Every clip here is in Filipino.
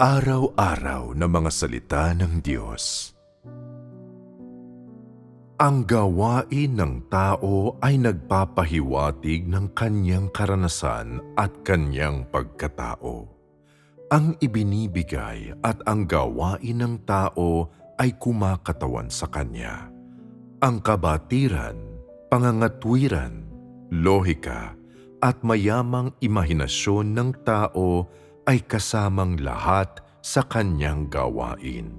Araw-araw na mga salita ng Diyos. Ang gawain ng tao ay nagpapahiwatig ng kanyang karanasan at kanyang pagkatao. Ang ibinibigay at ang gawain ng tao ay kumakatawan sa kanya. Ang kabatiran, pangangatwiran, lohika, at mayamang imahinasyon ng tao ay kasamang lahat sa kanyang gawain.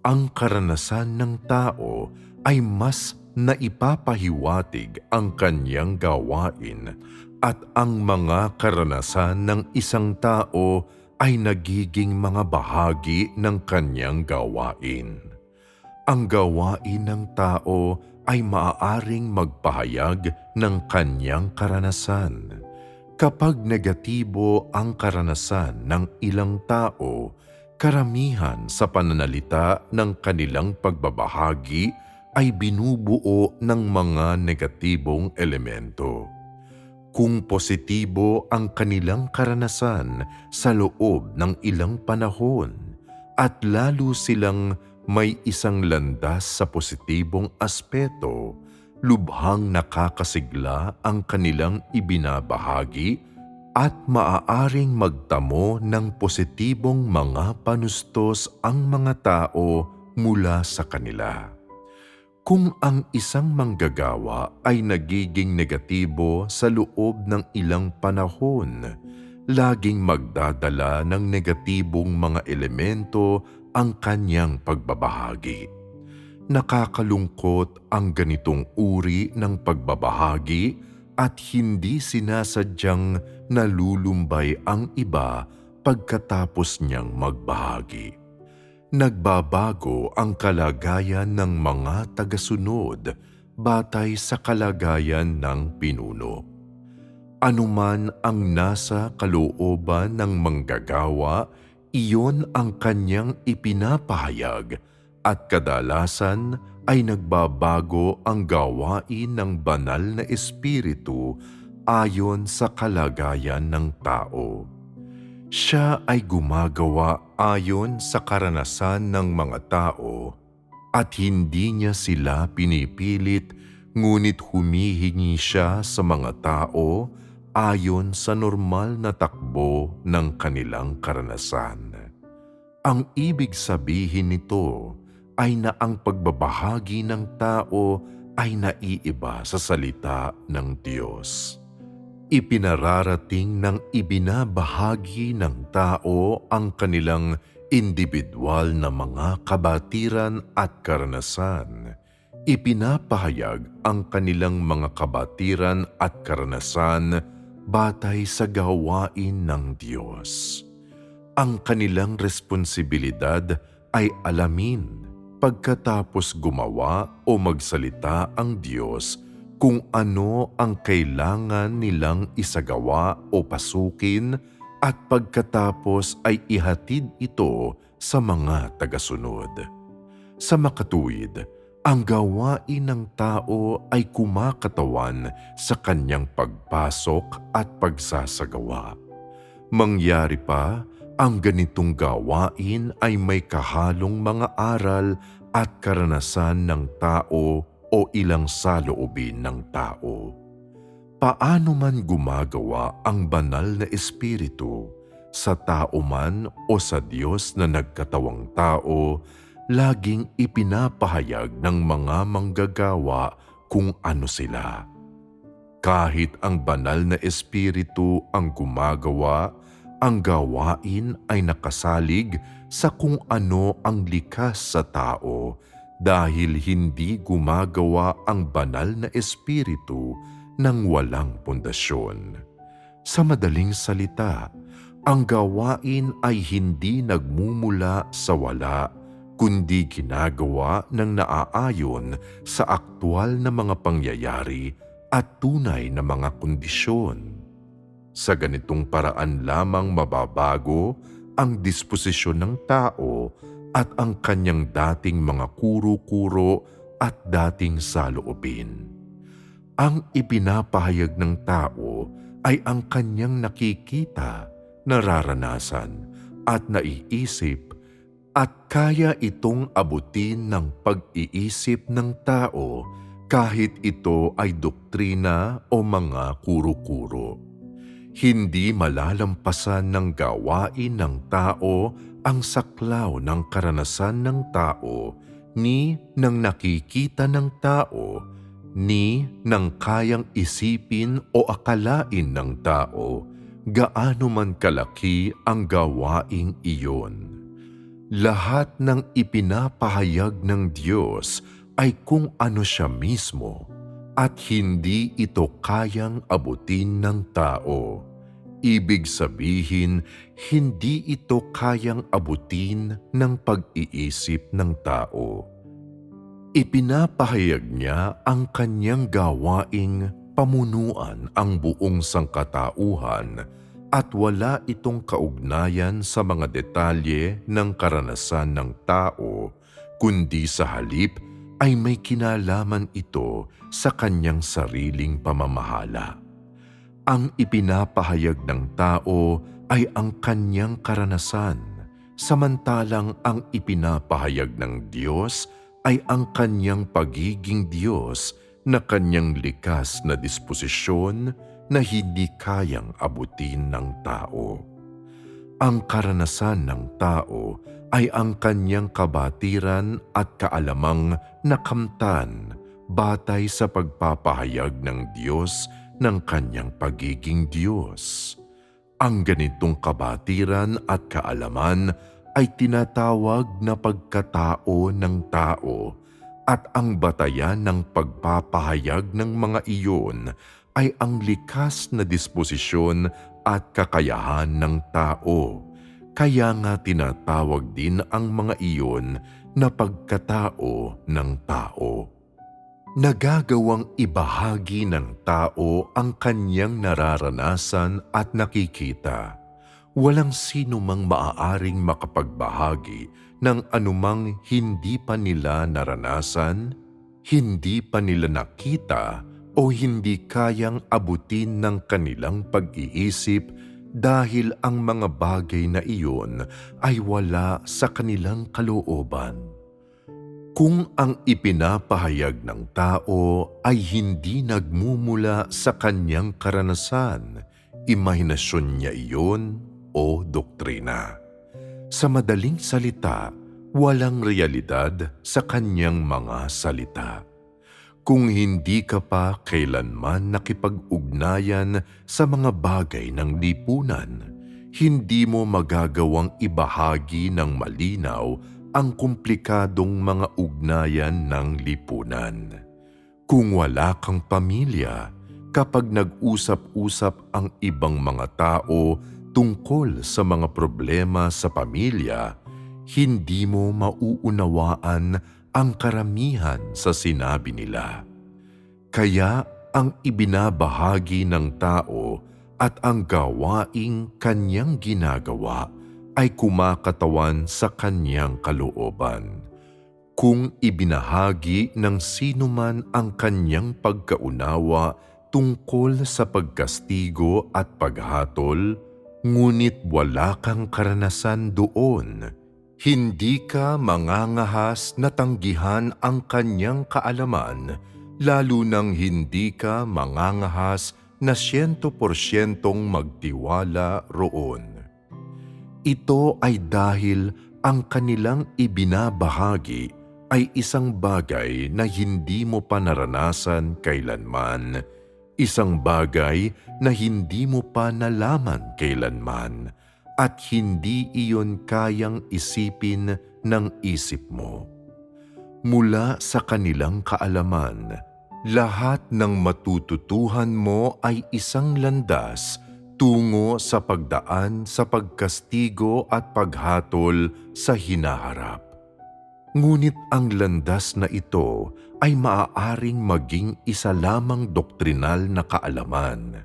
Ang karanasan ng tao ay mas naipapahiwatig ang kanyang gawain at ang mga karanasan ng isang tao ay nagiging mga bahagi ng kanyang gawain. Ang gawain ng tao ay maaaring magpahayag ng kanyang karanasan. Kapag negatibo ang karanasan ng ilang tao, karamihan sa pananalita ng kanilang pagbabahagi ay binubuo ng mga negatibong elemento. Kung positibo ang kanilang karanasan sa loob ng ilang panahon at lalo silang may isang landas sa positibong aspeto, lubhang nakakasigla ang kanilang ibinabahagi at maaaring magtamo ng positibong mga panustos ang mga tao mula sa kanila. Kung ang isang manggagawa ay nagiging negatibo sa loob ng ilang panahon, laging magdadala ng negatibong mga elemento ang kanyang pagbabahagi. Nakakalungkot ang ganitong uri ng pagbabahagi at hindi sinasadyang nalulumbay ang iba pagkatapos niyang magbahagi. Nagbabago ang kalagayan ng mga tagasunod batay sa kalagayan ng pinuno. Anuman ang nasa kalooban ng manggagawa, iyon ang kanyang ipinapahayag at kadalasan ay nagbabago ang gawain ng banal na espiritu ayon sa kalagayan ng tao. Siya ay gumagawa ayon sa karanasan ng mga tao at hindi niya sila pinipilit ngunit humihingi siya sa mga tao ayon sa normal na takbo ng kanilang karanasan. Ang ibig sabihin nito ay na ang pagbabahagi ng tao ay naiiba sa salita ng Diyos ipinararating ng ibinabahagi ng tao ang kanilang individual na mga kabatiran at karanasan. Ipinapahayag ang kanilang mga kabatiran at karanasan batay sa gawain ng Diyos. Ang kanilang responsibilidad ay alamin pagkatapos gumawa o magsalita ang Diyos kung ano ang kailangan nilang isagawa o pasukin at pagkatapos ay ihatid ito sa mga tagasunod. Sa makatuwid, ang gawain ng tao ay kumakatawan sa kanyang pagpasok at pagsasagawa. Mangyari pa, ang ganitong gawain ay may kahalong mga aral at karanasan ng tao o ilang saloobin ng tao. Paano man gumagawa ang banal na espiritu sa tao man o sa Diyos na nagkatawang tao, laging ipinapahayag ng mga manggagawa kung ano sila. Kahit ang banal na espiritu ang gumagawa, ang gawain ay nakasalig sa kung ano ang likas sa tao dahil hindi gumagawa ang banal na espiritu ng walang pundasyon. Sa madaling salita, ang gawain ay hindi nagmumula sa wala kundi ginagawa ng naaayon sa aktwal na mga pangyayari at tunay na mga kondisyon. Sa ganitong paraan lamang mababago ang disposisyon ng tao at ang kanyang dating mga kuro-kuro at dating saloobin. Ang ipinapahayag ng tao ay ang kanyang nakikita, nararanasan at naiisip at kaya itong abutin ng pag-iisip ng tao kahit ito ay doktrina o mga kuro-kuro. Hindi malalampasan ng gawain ng tao ang saklaw ng karanasan ng tao ni ng nakikita ng tao ni ng kayang isipin o akalain ng tao gaano man kalaki ang gawaing iyon. Lahat ng ipinapahayag ng Diyos ay kung ano siya mismo at hindi ito kayang abutin ng tao. Ibig sabihin, hindi ito kayang abutin ng pag-iisip ng tao. Ipinapahayag niya ang kanyang gawaing pamunuan ang buong sangkatauhan at wala itong kaugnayan sa mga detalye ng karanasan ng tao, kundi sa halip ay may kinalaman ito sa kanyang sariling pamamahala. Ang ipinapahayag ng tao ay ang kanyang karanasan, samantalang ang ipinapahayag ng Diyos ay ang kanyang pagiging Diyos na kanyang likas na disposisyon na hindi kayang abutin ng tao. Ang karanasan ng tao ay ang kanyang kabatiran at kaalamang nakamtan batay sa pagpapahayag ng Diyos ng kanyang pagiging Diyos. Ang ganitong kabatiran at kaalaman ay tinatawag na pagkatao ng tao at ang batayan ng pagpapahayag ng mga iyon ay ang likas na disposisyon at kakayahan ng tao. Kaya nga tinatawag din ang mga iyon na pagkatao ng tao. Nagagawang ibahagi ng tao ang kanyang nararanasan at nakikita walang sino mang maaaring makapagbahagi ng anumang hindi pa nila naranasan, hindi pa nila nakita o hindi kayang abutin ng kanilang pag-iisip dahil ang mga bagay na iyon ay wala sa kanilang kalooban. Kung ang ipinapahayag ng tao ay hindi nagmumula sa kanyang karanasan, imahinasyon niya iyon o doktrina. Sa madaling salita, walang realidad sa kanyang mga salita. Kung hindi ka pa kailanman nakipag-ugnayan sa mga bagay ng lipunan, hindi mo magagawang ibahagi ng malinaw ang komplikadong mga ugnayan ng lipunan. Kung wala kang pamilya, kapag nag-usap-usap ang ibang mga tao tungkol sa mga problema sa pamilya, hindi mo mauunawaan ang karamihan sa sinabi nila. Kaya ang ibinabahagi ng tao at ang gawaing kanyang ginagawa ay kumakatawan sa kanyang kalooban. Kung ibinahagi ng sino man ang kanyang pagkaunawa tungkol sa pagkastigo at paghatol, ngunit wala kang karanasan doon, hindi ka mangangahas na tanggihan ang kanyang kaalaman, lalo nang hindi ka mangangahas na siyento porsyentong magtiwala roon. Ito ay dahil ang kanilang ibinabahagi ay isang bagay na hindi mo pa naranasan kailanman, isang bagay na hindi mo pa nalaman kailanman, at hindi iyon kayang isipin ng isip mo. Mula sa kanilang kaalaman, lahat ng matututuhan mo ay isang landas tungo sa pagdaan sa pagkastigo at paghatol sa hinaharap. Ngunit ang landas na ito ay maaaring maging isa lamang doktrinal na kaalaman.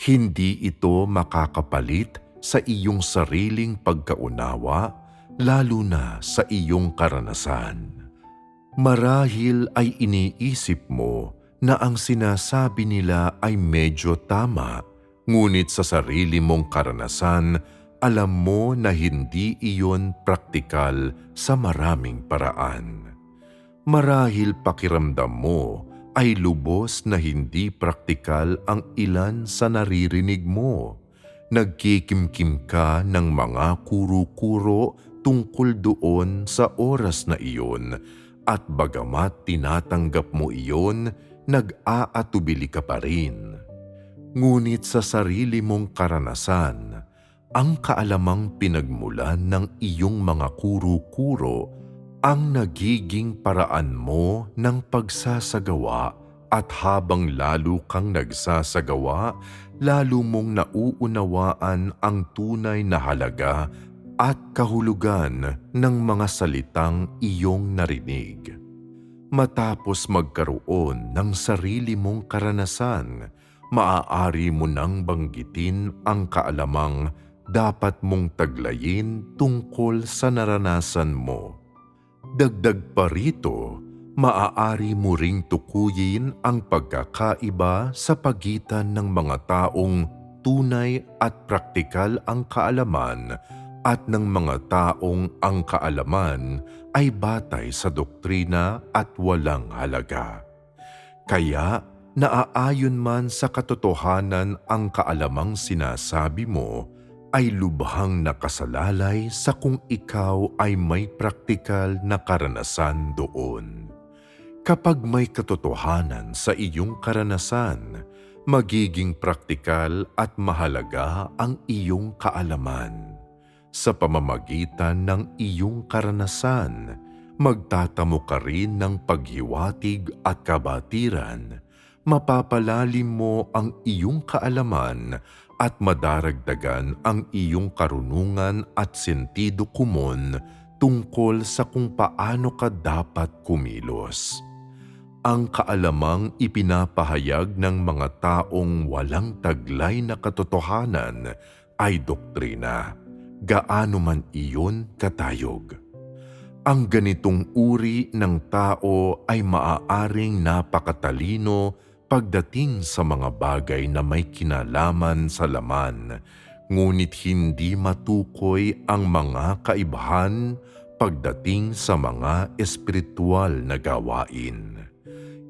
Hindi ito makakapalit sa iyong sariling pagkaunawa, lalo na sa iyong karanasan. Marahil ay iniisip mo na ang sinasabi nila ay medyo tama Ngunit sa sarili mong karanasan alam mo na hindi iyon praktikal sa maraming paraan. Marahil pakiramdam mo ay lubos na hindi praktikal ang ilan sa naririnig mo. Nagkikimkim ka ng mga kuro-kuro tungkol doon sa oras na iyon at bagamat tinatanggap mo iyon, nag-aatubili ka pa rin. Ngunit sa sarili mong karanasan, ang kaalamang pinagmulan ng iyong mga kuro-kuro ang nagiging paraan mo ng pagsasagawa at habang lalo kang nagsasagawa, lalo mong nauunawaan ang tunay na halaga at kahulugan ng mga salitang iyong narinig. Matapos magkaroon ng sarili mong karanasan, maaari mo nang banggitin ang kaalamang dapat mong taglayin tungkol sa naranasan mo. Dagdag pa rito, maaari mo ring tukuyin ang pagkakaiba sa pagitan ng mga taong tunay at praktikal ang kaalaman at ng mga taong ang kaalaman ay batay sa doktrina at walang halaga. Kaya naaayon man sa katotohanan ang kaalamang sinasabi mo, ay lubhang nakasalalay sa kung ikaw ay may praktikal na karanasan doon. Kapag may katotohanan sa iyong karanasan, magiging praktikal at mahalaga ang iyong kaalaman. Sa pamamagitan ng iyong karanasan, magtatamo ka rin ng paghiwatig at kabatiran. Mapapalalim mo ang iyong kaalaman at madaragdagan ang iyong karunungan at sentido kumon tungkol sa kung paano ka dapat kumilos. Ang kaalamang ipinapahayag ng mga taong walang taglay na katotohanan ay doktrina, gaano man iyon katayog. Ang ganitong uri ng tao ay maaaring napakatalino pagdating sa mga bagay na may kinalaman sa laman, ngunit hindi matukoy ang mga kaibahan pagdating sa mga espiritual na gawain.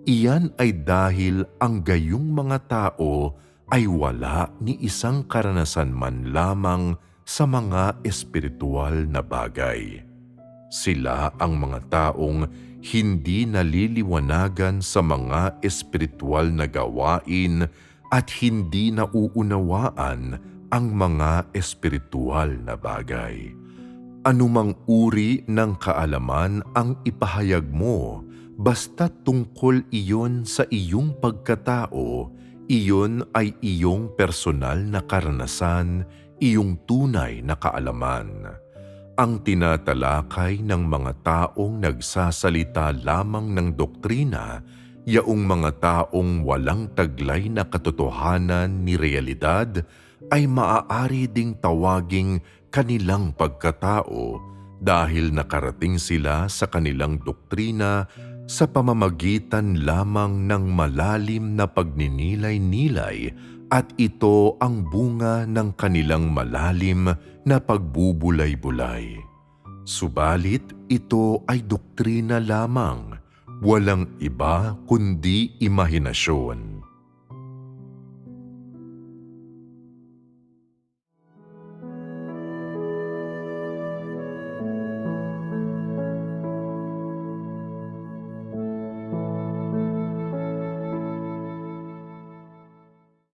Iyan ay dahil ang gayong mga tao ay wala ni isang karanasan man lamang sa mga espiritual na bagay. Sila ang mga taong hindi naliliwanagan sa mga espiritual na gawain at hindi nauunawaan ang mga espiritual na bagay. Anumang uri ng kaalaman ang ipahayag mo, basta tungkol iyon sa iyong pagkatao, iyon ay iyong personal na karanasan, iyong tunay na kaalaman. Ang tinatalakay ng mga taong nagsasalita lamang ng doktrina, yaong mga taong walang taglay na katotohanan ni realidad ay maaari ding tawaging kanilang pagkatao dahil nakarating sila sa kanilang doktrina sa pamamagitan lamang ng malalim na pagninilay-nilay at ito ang bunga ng kanilang malalim na pagbubulay-bulay. Subalit ito ay doktrina lamang, walang iba kundi imahinasyon.